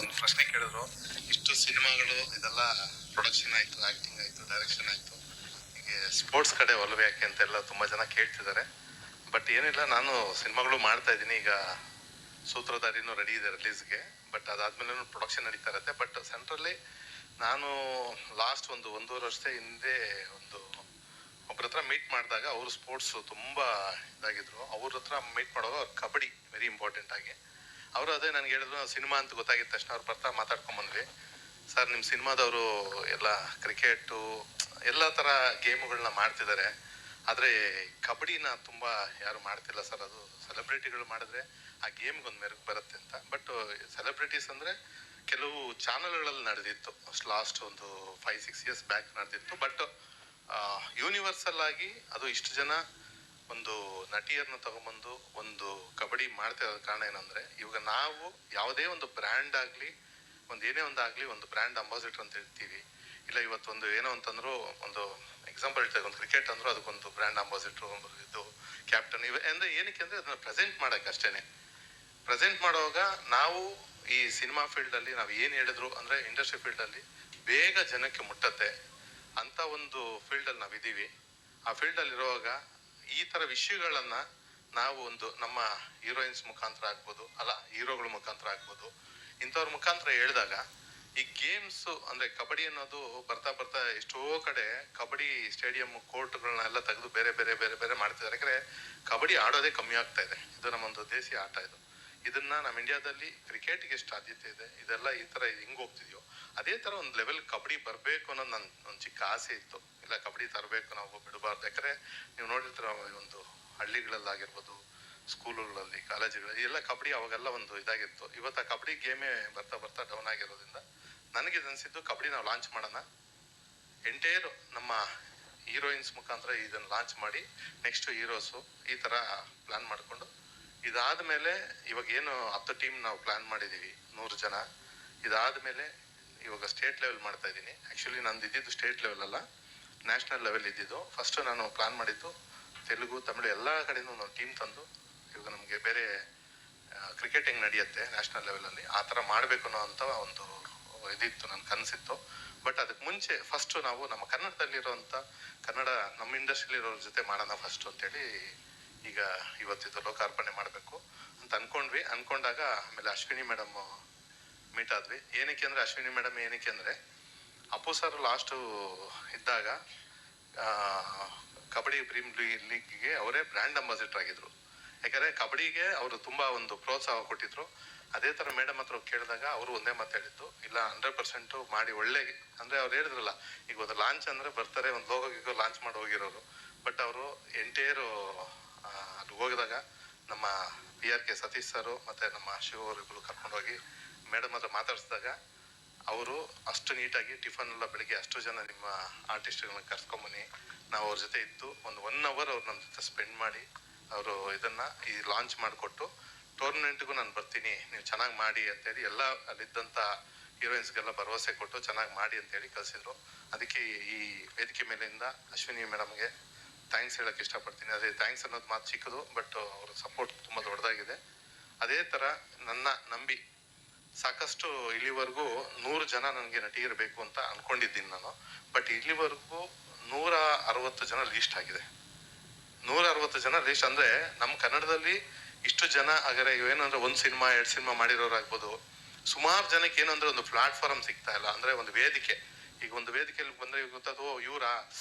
ಒಂದು ಪ್ರಶ್ನೆ ಕೇಳಿದ್ರು, ಇಷ್ಟು ಸಿನಿಮಾಗಳು, ಇದೆಲ್ಲ ಪ್ರೊಡಕ್ಷನ್ ಆಯ್ತು ಆಕ್ಟಿಂಗ್ ಆಯ್ತು ಡೈರೆಕ್ಷನ್ ಆಯ್ತು. ಹೀಗೆ ಸ್ಪೋರ್ಟ್ಸ್ ಕಡೆ ಒಲವು ಯಾಕೆ ಅಂತೆಲ್ಲ ತುಂಬಾ ಜನ ಕೇಳ್ತಿದ್ದಾರೆ. ಬಟ್ ಏನಿಲ್ಲ, ನಾನು ಸಿನಿಮಾಗಳು ಮಾಡ್ತಾ ಇದ್ದೀನಿ. ಈಗ ಸೂತ್ರಧಾರಿನೂ ರೆಡಿ ಇದೆ ರಿಲೀಸ್ಗೆ ಬಟ್ ಅದಾದ್ಮೇಲೆ ಪ್ರೊಡಕ್ಷನ್ ನಡೀತಾ ಇರುತ್ತೆ. ಬಟ್ ಸೆಂಟ್ರಲ್ಲಿ ನಾನು ಲಾಸ್ಟ್ ಒಂದು ಒಂದೂವರೆ ವರ್ಷ ಹಿಂದೆ ಒಂದು ಒಬ್ಬರ ಹತ್ರ ಮೀಟ್ ಮಾಡಿದಾಗ ಅವರು ಸ್ಪೋರ್ಟ್ಸ್ ತುಂಬಾ ಇದಾಗಿದ್ರು. ಅವ್ರ ಹತ್ರ ಮೀಟ್ ಮಾಡುವಾಗ ಅವ್ರು ಕಬಡ್ಡಿ ವೆರಿ ಇಂಪಾರ್ಟೆಂಟ್ ಆಗಿ. ಅವರು ಅದೇ ನನಗೆ ಹೇಳಿದ್ರು ಸಿನಿಮಾ ಅಂತ ಗೊತ್ತಾಗಿದ್ದ ತಕ್ಷಣ ಅವ್ರು ಬರ್ತಾ ಮಾತಾಡ್ಕೊಂಡ್ ಬಂದ್ವಿ. ಸರ್ ನಿಮ್ಮ ಸಿನಿಮಾದವರು ಎಲ್ಲ ಕ್ರಿಕೆಟು, ಎಲ್ಲ ಥರ ಗೇಮ್ಗಳನ್ನ ಮಾಡ್ತಿದ್ದಾರೆ. ಆದರೆ ಕಬಡ್ಡಿನ ತುಂಬ ಯಾರು ಮಾಡ್ತಿಲ್ಲ ಸರ್. ಅದು ಸೆಲೆಬ್ರಿಟಿಗಳು ಮಾಡಿದ್ರೆ ಆ ಗೇಮ್ಗೆ ಒಂದು ಮೆರುಗು ಬರುತ್ತೆ ಅಂತ. ಬಟ್ ಸೆಲೆಬ್ರಿಟೀಸ್ ಅಂದರೆ ಕೆಲವು ಚಾನಲ್ಗಳಲ್ಲಿ ನಡೆದಿತ್ತು. ಲಾಸ್ಟ್ ಒಂದು ಫೈವ್ ಸಿಕ್ಸ್ ಇಯರ್ಸ್ ಬ್ಯಾಕ್ ನಡೆದಿತ್ತು. ಬಟ್ ಯೂನಿವರ್ಸಲ್ ಆಗಿ ಅದು ಇಷ್ಟು ಜನ ಒಂದು ನಟಿಯರನ್ನ ತಗೊಂಬಂದು ಒಂದು ಮಾಡ್ತಾ ಇರೋ ಕಾರಣ ಏನಂದ್ರೆ, ಇವಾಗ ನಾವು ಯಾವುದೇ ಒಂದು ಬ್ರ್ಯಾಂಡ್ ಆಗಲಿ, ಒಂದು ಏನೇ ಒಂದು ಆಗಲಿ, ಒಂದು ಬ್ರ್ಯಾಂಡ್ ಅಂಬಾಸಿಡರ್ ಅಂತ ಹೇಳ್ತೀವಿ. ಇಲ್ಲ, ಇವತ್ತು ಒಂದು ಏನೋ ಅಂತಂದ್ರು, ಒಂದು ಎಕ್ಸಾಂಪಲ್ ಹೇಳ್ತಾರೆ ಒಂದು ಕ್ರಿಕೆಟ್ ಅಂದ್ರು, ಅದಕ್ಕೊಂದು ಬ್ರ್ಯಾಂಡ್ ಅಂಬಾಸಿಡರ್ ಇದು ಕ್ಯಾಪ್ಟನ್ ಇವೆ. ಅಂದ್ರೆ ಏನಕ್ಕೆ ಅಂದ್ರೆ ಅದನ್ನ ಪ್ರೆಸೆಂಟ್ ಮಾಡಕ್ ಅಷ್ಟೇನೆ. ಪ್ರೆಸೆಂಟ್ ಮಾಡುವಾಗ ನಾವು ಈ ಸಿನಿಮಾ ಫೀಲ್ಡ್ ಅಲ್ಲಿ ನಾವು ಏನು ಹೇಳಿದ್ರು, ಅಂದ್ರೆ ಇಂಡಸ್ಟ್ರಿ ಫೀಲ್ಡ್ ಅಲ್ಲಿ ಬೇಗ ಜನಕ್ಕೆ ಮುಟ್ಟತ್ತೆ. ಅಂತ ಒಂದು ಫೀಲ್ಡ್ ಅಲ್ಲಿ ನಾವಿದೀವಿ ಆ ಫೀಲ್ಡ್ ಅಲ್ಲಿ ಇರುವಾಗ ಈ ತರ ವಿಷಯಗಳನ್ನ ನಾವು ಒಂದು ನಮ್ಮ ಹೀರೋಯಿನ್ಸ್ ಮುಖಾಂತರ ಆಗ್ಬೋದು, ಅಲ್ಲ, ಹೀರೋಗಳ ಮುಖಾಂತರ ಆಗ್ಬೋದು. ಇಂಥವ್ರ ಮುಖಾಂತರ ಹೇಳಿದಾಗ, ಈ ಗೇಮ್ಸ್ ಅಂದ್ರೆ ಕಬಡ್ಡಿ ಅನ್ನೋದು ಬರ್ತಾ ಬರ್ತಾ ಎಷ್ಟೋ ಕಡೆ ಕಬಡ್ಡಿ ಸ್ಟೇಡಿಯಂ ಕೋರ್ಟ್ಗಳನ್ನೆಲ್ಲ ತೆಗೆದು ಬೇರೆ ಬೇರೆ ಬೇರೆ ಬೇರೆ ಮಾಡ್ತಿದ್ದಾರೆ. ಯಾಕಂದ್ರೆ ಕಬಡ್ಡಿ ಆಡೋದೇ ಕಮ್ಮಿ ಆಗ್ತಾ ಇದೆ. ಇದು ನಮ್ಮೊಂದು ದೇಸಿ ಆಟ ಇದು. ಇದನ್ನ ನಮ್ಮ ಇಂಡಿಯಾದಲ್ಲಿ ಕ್ರಿಕೆಟ್ಗೆ ಎಷ್ಟು ಆದ್ಯತೆ ಇದೆ, ಇದೆಲ್ಲ ಈ ತರ ಹಿಂಗ್ ಹೋಗ್ತಿದ್ಯೋ, ಅದೇ ತರ ಒಂದು ಲೆವೆಲ್ ಕಬಡ್ಡಿ ಬರಬೇಕು ಅನ್ನೋದು ನನ್ನ ಒಂದು ಚಿಕ್ಕ ಆಸೆ ಇತ್ತು. ಇಲ್ಲ, ಕಬಡ್ಡಿ ತರಬೇಕು, ನಾವು ಬಿಡಬಾರ್ದು. ಯಾಕಂದ್ರೆ ನೀವು ನೋಡಿರ್ತೀರ, ಒಂದು ಹಳ್ಳಿಗಳಲ್ಲಾಗಿರ್ಬೋದು, ಸ್ಕೂಲುಗಳಲ್ಲಿ, ಕಾಲೇಜುಗಳಲ್ಲಿ, ಎಲ್ಲ ಕಬಡ್ಡಿ ಅವಾಗೆಲ್ಲ ಒಂದು ಇದಾಗಿತ್ತು. ಇವತ್ತು ಆ ಕಬಡ್ಡಿ ಗೇಮೇ ಬರ್ತಾ ಬರ್ತಾ ಡೌನ್ ಆಗಿರೋದ್ರಿಂದ ನನಗೆ ಅನಿಸಿದ್ದು ಕಬಡ್ಡಿ ನಾವು ಲಾಂಚ್ ಮಾಡೋಣ. ಎಂಟೈರ್ ನಮ್ಮ ಹೀರೋಯಿನ್ಸ್ ಮುಖಾಂತರ ಇದನ್ನು ಲಾಂಚ್ ಮಾಡಿ ನೆಕ್ಸ್ಟ್ ಹೀರೋಸು ಈ ತರ ಪ್ಲಾನ್ ಮಾಡಿಕೊಂಡು, ಇದಾದ್ಮೇಲೆ ಇವಾಗ ಏನು ಹತ್ತು ಟೀಮ್ ನಾವು ಪ್ಲಾನ್ ಮಾಡಿದೀವಿ, ನೂರು ಜನ. ಇದಾದ ಮೇಲೆ ಇವಾಗ ಸ್ಟೇಟ್ ಲೆವೆಲ್ ಮಾಡ್ತಾ ಇದ್ದೀನಿ. ಆ್ಯಕ್ಚುಲಿ ನಂದು ಇದ್ದಿದ್ದು ಸ್ಟೇಟ್ ಲೆವೆಲ್ ಅಲ್ಲ ನ್ಯಾಷನಲ್ ಲೆವೆಲ್ ಇದ್ದಿದ್ದು. ಫಸ್ಟ್ ನಾನು ಪ್ಲಾನ್ ಮಾಡಿದ್ದು ತೆಲುಗು, ತಮಿಳು ಎಲ್ಲ ಕಡೆಯೂ ಒಂದೊಂದು ಟೀಮ್ ತಂದು ಇವಾಗ ನಮಗೆ ಬೇರೆ ಕ್ರಿಕೆಟ್ ಹೆಂಗ್ ನಡೆಯುತ್ತೆ ನ್ಯಾಷನಲ್ ಲೆವೆಲಲ್ಲಿ ಆ ಥರ ಮಾಡಬೇಕು ಅನ್ನೋ ಅಂತ ಒಂದು ಇದಿತ್ತು ನನ್ನ ಕನಸಿತ್ತು ಬಟ್ ಅದಕ್ಕೆ ಮುಂಚೆ ಫಸ್ಟ್ ನಾವು ನಮ್ಮ ಕನ್ನಡದಲ್ಲಿರುವಂಥ ಕನ್ನಡ ನಮ್ಮ ಇಂಡಸ್ಟ್ರಿಲಿರೋರ ಜೊತೆ ಮಾಡೋಣ ಫಸ್ಟ್ ಅಂತೇಳಿ ಈಗ ಇವತ್ತಿದ್ದು ಲೋಕಾರ್ಪಣೆ ಮಾಡಬೇಕು ಅಂತ ಅನ್ಕೊಂಡ್ವಿ. ಅನ್ಕೊಂಡಾಗ ಆಮೇಲೆ ಅಶ್ವಿನಿ ಮೇಡಮ್ ಮೀಟ್ ಆದ್ವಿ. ಏನಕ್ಕೆ ಅಂದ್ರೆ ಅಶ್ವಿನಿ ಮೇಡಮ್ ಏನಕ್ಕೆ ಅಂದ್ರೆ ಅಪ್ಪು ಸರ್ ಲಾಸ್ಟ್ ಇದ್ದಾಗ ಕಬಡ್ಡಿ ಪ್ರೀಮ್ ಲೀಗ್ಗೆ ಅವರೇ ಬ್ರ್ಯಾಂಡ್ ಅಂಬಾಸಿಡರ್ ಆಗಿದ್ರು. ಯಾಕಂದ್ರೆ ಕಬಡ್ಡಿಗೆ ಅವರು ತುಂಬಾ ಒಂದು ಪ್ರೋತ್ಸಾಹ ಕೊಟ್ಟಿದ್ರು. ಅದೇ ತರ ಮೇಡಮ್ ಹತ್ರ ಕೇಳಿದಾಗ ಅವರು ಒಂದೇ ಮಾತು ಹೇಳಿದ್ದು, ಇಲ್ಲ ಹಂಡ್ರೆಡ್ ಪರ್ಸೆಂಟ್ ಮಾಡಿ ಒಳ್ಳೆ, ಅಂದ್ರೆ ಅವ್ರು ಹೇಳಿದ್ರಲ್ಲ, ಈಗ ಒಂದು ಲಾಂಚ್ ಅಂದ್ರೆ ಬರ್ತಾರೆ, ಒಂದು ಲೋಗೋ ಲಾಂಚ್ ಮಾಡಿ ಹೋಗಿರೋರು. ಬಟ್ ಅವರು ಎಂಟೇರು ಅಲ್ಲಿ ಹೋಗಿದಾಗ ನಮ್ಮ B R K Satish sir ಮತ್ತೆ ನಮ್ಮ ಶಿವ ಅವರಿಬ್ರು ಕರ್ಕೊಂಡೋಗಿ ಮೇಡಮ್ ಹತ್ರ ಮಾತಾಡಿಸಿದಾಗ ಅವರು ಅಷ್ಟು ನೀಟಾಗಿ ಟಿಫನ್ ಎಲ್ಲ ಬೆಳಿಗ್ಗೆ ಅಷ್ಟು ಜನ ನಿಮ್ಮ ಆರ್ಟಿಸ್ಟ್ಗಳನ್ನ ಕರ್ಸ್ಕೊಂಬನ್ನಿ ನಾವು ಅವ್ರ ಜೊತೆ ಇದ್ದು ಒಂದು ಒನ್ ಅವರ್ ಅವ್ರು ನಮ್ಮ ಜೊತೆ ಸ್ಪೆಂಡ್ ಮಾಡಿ ಅವರು ಇದನ್ನ ಈ ಲಾಂಚ್ ಮಾಡಿಕೊಟ್ಟು ಟೂರ್ನಮೆಂಟ್ಗೂ ನಾನು ಬರ್ತೀನಿ, ನೀವು ಚೆನ್ನಾಗಿ ಮಾಡಿ ಅಂತೇಳಿ ಎಲ್ಲ ಅಲ್ಲಿದ್ದಂಥ ಹೀರೋಯಿನ್ಸ್ಗೆಲ್ಲ ಭರವಸೆ ಕೊಟ್ಟು ಚೆನ್ನಾಗಿ ಮಾಡಿ ಅಂತೇಳಿ ಕಳಿಸಿದ್ರು. ಅದಕ್ಕೆ ಈ ವೇದಿಕೆ ಮೇಲಿಂದ ಅಶ್ವಿನಿ ಮೇಡಮ್ಗೆ ಥ್ಯಾಂಕ್ಸ್ ಹೇಳಕ್ ಇಷ್ಟಪಡ್ತೀನಿ. ಅದೇ ಥ್ಯಾಂಕ್ಸ್ ಅನ್ನೋದು ಮಾತು ಚಿಕ್ಕದು ಬಟ್ ಅವ್ರ ಸಪೋರ್ಟ್ ತುಂಬ ದೊಡ್ಡದಾಗಿದೆ. ಅದೇ ತರ ನನ್ನ ನಂಬಿ ಸಾಕಷ್ಟು ಇಲ್ಲಿವರೆಗೂ ನೂರು ಜನ ನನಗೆ ನಟಿ ಇರಬೇಕು ಅಂತ ಅನ್ಕೊಂಡಿದ್ದೀನಿ ನಾನು. ಬಟ್ ಇಲ್ಲಿವರೆಗೂ ನೂರ ಅರವತ್ತು ಜನ ಲೀಸ್ಟ್ ಆಗಿದೆ. ನೂರ ಅರವತ್ತು ಜನ ಲೀಸ್ಟ್ ಅಂದ್ರೆ ನಮ್ಮ ಕನ್ನಡದಲ್ಲಿ ಇಷ್ಟು ಜನ ಹಾಗಾದ್ರೆ ಏನಂದ್ರೆ ಒಂದು ಸಿನಿಮಾ, ಎರಡು ಸಿನಿಮಾ ಮಾಡಿರೋರಾಗ್ಬೋದು. ಸುಮಾರು ಜನಕ್ಕೆ ಏನಂದ್ರೆ ಒಂದು ಪ್ಲಾಟ್ಫಾರ್ಮ್ ಸಿಗ್ತಾ ಇಲ್ಲ. ಅಂದ್ರೆ ಒಂದು ವೇದಿಕೆ. ಈಗ ಒಂದು ವೇದಿಕೆಯಲ್ಲಿ ಬಂದ್ರೆ ಗೊತ್ತದು ಇವರಾ?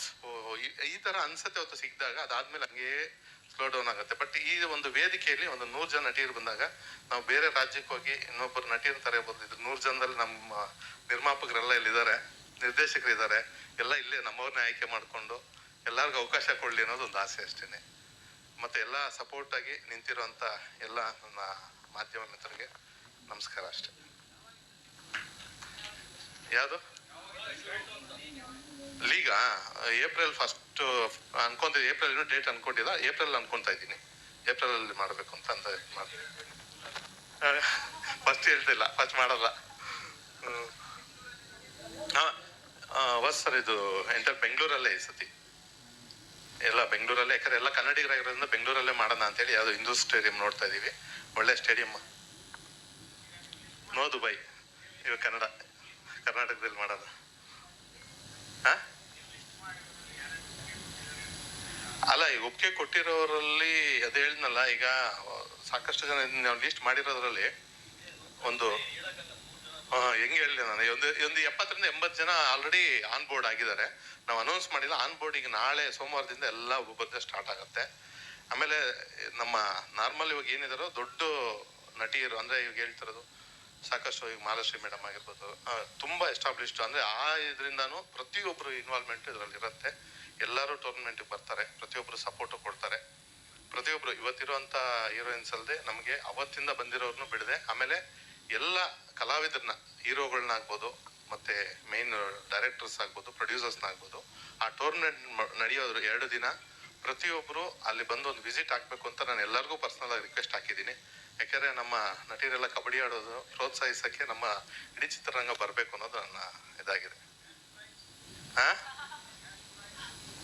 ಈ- ತರ ಅನ್ಸತ್ತೆ ಅವತ್ತು ಸಿಕ್ಕಿದಾಗ ಅದಾದ್ಮೇಲೆ ಹಂಗೆ ಸ್ಲೋ ಡೌನ್ ಆಗುತ್ತೆ. ಬಟ್ ಈ ಒಂದು ವೇದಿಕೆಯಲ್ಲಿ ಒಂದು ನೂರು ಜನ ನಟಿಯರು ಬಂದಾಗ ನಾವು ಬೇರೆ ರಾಜ್ಯಕ್ಕೆ ಹೋಗಿ ಇನ್ನೊಬ್ಬರು ನಟಿಯರ ತರ ಬಂದಿದ್ರು ನೂರು ಜನದಲ್ಲಿ ನಮ್ಮ ನಿರ್ಮಾಪಕರೆಲ್ಲ ಇಲ್ಲಿದ್ದಾರೆ. ನಿರ್ದೇಶಕರು ಇದ್ದಾರೆ ಎಲ್ಲ ಇಲ್ಲೇ ನಮ್ಮವ್ರನ್ನ ಆಯ್ಕೆ ಮಾಡಿಕೊಂಡು ಎಲ್ಲರಿಗೂ ಅವಕಾಶ ಕೊಡಲಿ ಅನ್ನೋದು ಒಂದು ಆಸೆ ಅಷ್ಟೇ ಮತ್ತೆ ಎಲ್ಲ ಸಪೋರ್ಟಾಗಿ ನಿಂತಿರುವಂಥ ಎಲ್ಲ ನನ್ನ ಮಾಧ್ಯಮ ಮಿತ್ರರಿಗೆ ನಮಸ್ಕಾರ ಅಷ್ಟೇ. ಯಾವುದು? ಲೀಗ? ಏಪ್ರಿಲ್ ಫಸ್ಟ್ ಅನ್ಕೊಂತಿದ್ದೆ ಏಪ್ರಿಲ್ ಇನ್ನೂ ಡೇಟ್ ಅನ್ಕೊಂಡಿಲ್ಲ. ಏಪ್ರಿಲ್ ಅನ್ಕೊಂತಾ ಇದ್ದೀನಿ. ಏಪ್ರಿಲ್ ಅಲ್ಲಿ ಮಾಡಬೇಕು ಅಂತ ಅಂತ ಫಸ್ಟ್ ಹೇಳ್ತಿಲ್ಲ ಫಸ್ಟ್ ಮಾಡಲ್ಲ. ಹೊಸ್ ಸರ್, ಇದು ಎಂಟರ್ ಬೆಂಗಳೂರಲ್ಲೇ ಈ ಸತಿ. ಎಲ್ಲ ಬೆಂಗಳೂರಲ್ಲೇ, ಯಾಕಂದ್ರೆ ಎಲ್ಲ ಕನ್ನಡಿಗರಾಗಿರೋದ್ರಿಂದ ಬೆಂಗಳೂರಲ್ಲೇ ಮಾಡೋಣ ಅಂತೇಳಿ ಯಾವ್ದು ಹಿಂದೂ ಸ್ಟೇಡಿಯಂ ನೋಡ್ತಾ ಇದೀವಿ. ಒಳ್ಳೆ ಸ್ಟೇಡಿಯಂ. No Dubai. ಇವಾಗ ಕನ್ನಡ, ಕರ್ನಾಟಕದಲ್ಲಿ ಮಾಡೋದು. ಹಾ ಅಲ್ಲ, ಈ ಒಪ್ಪಿಗೆ ಕೊಟ್ಟಿರೋರಲ್ಲಿ ಅದು ಹೇಳಿದ್ನಲ್ಲ, ಈಗ ಸಾಕಷ್ಟು ಜನ ನಾವು ಲಿಸ್ಟ್ ಮಾಡಿರೋದ್ರಲ್ಲಿ ಒಂದು ಹೆಂಗ್ ಹೇಳಿ ನಾನು? ಒಂದು ಒಂದು ಎಪ್ಪತ್ತರಿಂದ ಎಂಬತ್ತು ಜನ ಆಲ್ರೆಡಿ ಆನ್ ಬೋರ್ಡ್ ಆಗಿದ್ದಾರೆ. ನಾವು ಅನೌನ್ಸ್ ಮಾಡಿಲ್ಲ. ಆನ್ ಬೋರ್ಡ್ ಈಗ ನಾಳೆ ಸೋಮವಾರದಿಂದ ಎಲ್ಲ ಒಬ್ಬೊಬ್ಬರದೇ ಸ್ಟಾರ್ಟ್ ಆಗುತ್ತೆ. ಆಮೇಲೆ ನಮ್ಮ ನಾರ್ಮಲ್ ಇವಾಗ ಏನಿದಾರೋ ದೊಡ್ಡ ನಟಿಯರು, ಅಂದ್ರೆ ಇವಾಗ ಹೇಳ್ತಿರೋದು ಸಾಕಷ್ಟು ಈಗ ಮಹಾಲಕ್ಷ್ಮಿ ಮೇಡಮ್ ಆಗಿರ್ಬೋದು ತುಂಬ ಎಸ್ಟಾಬ್ಲಿಷ್ಡ್ ಅಂದ್ರೆ ಆ ಇದರಿಂದಾನು ಪ್ರತಿಯೊಬ್ಬರು ಇನ್ವಾಲ್ವ್ಮೆಂಟ್ ಇದರಲ್ಲಿ ಇರುತ್ತೆ. ಎಲ್ಲರೂ ಟೂರ್ನಮೆಂಟ್ಗೆ ಬರ್ತಾರೆ. ಪ್ರತಿಯೊಬ್ಬರು ಸಪೋರ್ಟ್ ಕೊಡ್ತಾರೆ. ಪ್ರತಿಯೊಬ್ಬರು ಇವತ್ತಿರುವಂತ ಹೀರೋಯಿನ್ಸ್ ಅಲ್ಲದೆ ನಮಗೆ ಅವತ್ತಿಂದ ಬಂದಿರೋರ್ನು ಬಿಡದೆ. ಆಮೇಲೆ ಎಲ್ಲ ಕಲಾವಿದರನ್ನ ಹೀರೋಗಳನ್ನ ಆಗ್ಬೋದು ಮತ್ತೆ ಮೇನ್ ಡೈರೆಕ್ಟರ್ಸ್ ಆಗ್ಬೋದು ಪ್ರೊಡ್ಯೂಸರ್ಸ್ನ ಆಗ್ಬೋದು ಆ ಟೂರ್ನಮೆಂಟ್ ನಡೆಯೋದ್ರು ಎರಡು ದಿನ. ಪ್ರತಿಯೊಬ್ಬರು ಅಲ್ಲಿ ಬಂದು ಒಂದು ವಿಸಿಟ್ ಹಾಕ್ಬೇಕು ಅಂತ ನಾನು ಎಲ್ಲರಿಗೂ ಪರ್ಸನಲ್ ಆಗಿ ರಿಕ್ವೆಸ್ಟ್ ಹಾಕಿದ್ದೀನಿ. ಯಾಕೆಂದರೆ ನಮ್ಮ ನಟೀರೆಲ್ಲ ಕಬಡ್ಡಿ ಆಡೋದು ಪ್ರೋತ್ಸಾಹಿಸಕ್ಕೆ ನಮ್ಮ ಇಡೀ ಚಿತ್ರರಂಗ ಬರಬೇಕು ಅನ್ನೋದು ನನ್ನ ಇದಾಗಿದೆ. ಹಾಂ?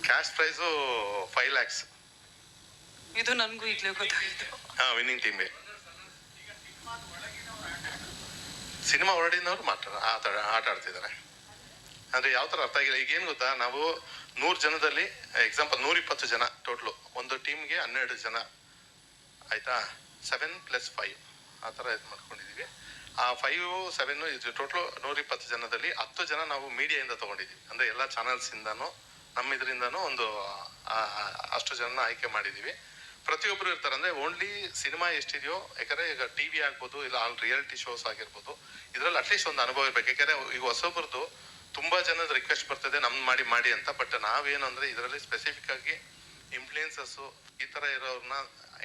ಕ್ಯಾಶ್ ಪ್ರೈಸು ಫೈವ್ ಲ್ಯಾಕ್ಸ್ ಇದು ನನಗೂ ಈಗಲೇ ಗೊತ್ತಾಯ್ತು. ಹಾ ವಿನ್ನಿಂಗ್ ಟೀಮ್ಗೆ ಸಿನಿಮಾ ಹೊರಡಿನವ್ರು ಮಾತ್ರ ಆಟ ಆಟ ಆಡ್ತಿದ್ದಾರೆ. ಅಂದ್ರೆ ಯಾವ ಥರ ಅರ್ಥ ಆಗಿಲ್ಲ. ಈಗ ಏನ್ ಗೊತ್ತಾ? ನಾವು ನೂರು ಜನದಲ್ಲಿ ಎಕ್ಸಾಂಪಲ್ ನೂರಿಪ್ಪತ್ತು ಜನ ಟೋಟ್ಲು ಒಂದು ಟೀಮ್ಗೆ ಹನ್ನೆರಡು ಜನ. ಆಯಿತಾ? ಸೆವೆನ್ ಪ್ಲಸ್ ಫೈವ್ ಆ ಥರ ಇದು ಮಾಡ್ಕೊಂಡಿದ್ದೀವಿ ಆ ಫೈವ್ ಸೆವೆನ್ ಇದು ಟೋಟ್ಲು ನೂರಿಪ್ಪತ್ತು ಜನದಲ್ಲಿ ಹತ್ತು ಜನ ನಾವು ಮೀಡಿಯಾಯಿಂದ ತಗೊಂಡಿದ್ದೀವಿ ಅಂದ್ರೆ ಎಲ್ಲ ಚಾನಲ್ಸ್ ಇಂದಾನು ನಮ್ಮ ಇದರಿಂದಾನು ಒಂದು ಅಷ್ಟು ಜನ ಆಯ್ಕೆ ಮಾಡಿದೀವಿ. ಪ್ರತಿಯೊಬ್ಬರು ಇರ್ತಾರೆ. ಅಂದ್ರೆ ಓನ್ಲಿ ಸಿನಿಮಾ ಎಷ್ಟಿದೆಯೋ, ಯಾಕಂದರೆ ಈಗ ಟಿವಿ ಆಗ್ಬೋದು, ಇಲ್ಲ ಆಲ್ ರಿಯಾಲಿಟಿ ಶೋಸ್ ಆಗಿರ್ಬೋದು, ಇದರಲ್ಲಿ ಅಟ್ಲೀಸ್ಟ್ ಒಂದು ಅನುಭವ ಇರ್ಬೇಕು. ಯಾಕಂದರೆ ಈಗ ಹೊಸೊಬ್ರದ್ದು ತುಂಬಾ ಜನದ ರಿಕ್ವೆಸ್ಟ್ ಬರ್ತದೆ, ನಮ್ ಮಾಡಿ ಮಾಡಿ ಅಂತ. ಬಟ್ ನಾವೇನು ಅಂದರೆ ಇದರಲ್ಲಿ ಸ್ಪೆಸಿಫಿಕ್ ಆಗಿ ಇನ್ಫ್ಲೂಯೆನ್ಸಸ್ ಈ ತರ ಇರೋರನ್ನ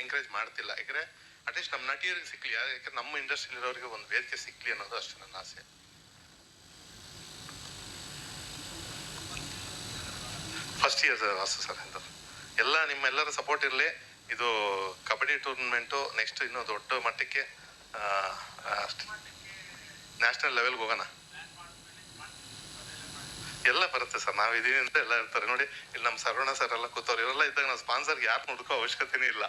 ಎಂಕರೇಜ್ ಮಾಡ್ತಿಲ್ಲ. ಯಾಕಂದ್ರೆ ಅಟ್ಲೀಸ್ಟ್ ನಮ್ಮ ನಟಿಯರಿಗೆ ಸಿಕ್ಕಲಿ ಯಾಕಂದ್ರೆ ನಮ್ಮ ಇಂಡಸ್ಟ್ರಿಲಿ ಇರೋರಿಗೆ ಒಂದು ವೇದಿಕೆ ಸಿಕ್ಕಲಿ ಅನ್ನೋದು ಅಷ್ಟೇ ನನ್ನ ಆಸೆ. ಫಸ್ಟ್ ಇಯರ್ ವಾಸು ಸರ್ ಅಂತ ಎಲ್ಲ ನಿಮ್ಮೆಲ್ಲರ ಸಪೋರ್ಟ್ ಇರಲಿ. ಇದು ಕಬಡ್ಡಿ ಟೂರ್ನಮೆಂಟು ನೆಕ್ಸ್ಟ್ ಇನ್ನೂ ದೊಡ್ಡ ಮಟ್ಟಕ್ಕೆ ನ್ಯಾಷನಲ್ ಲೆವೆಲ್ಗೆ ಹೋಗೋಣ. ಎಲ್ಲ ಬರುತ್ತೆ ಸರ್, ನಾವು ಇದೀವಿ ಅಂತ ಎಲ್ಲ ಇರ್ತಾರೆ ನೋಡಿ, ಇಲ್ಲಿ ನಮ್ಮ ಸರ್ವಣ ಸರ್ ಎಲ್ಲ ಕೂತವ್ರು, ಇವರೆಲ್ಲ ಇದ್ದಾಗ ನಾವು ಸ್ಪಾನ್ಸರ್ಗೆ ಯಾರು ಹುಡುಕೋ ಅವಶ್ಯಕತೆನೇ ಇಲ್ಲ?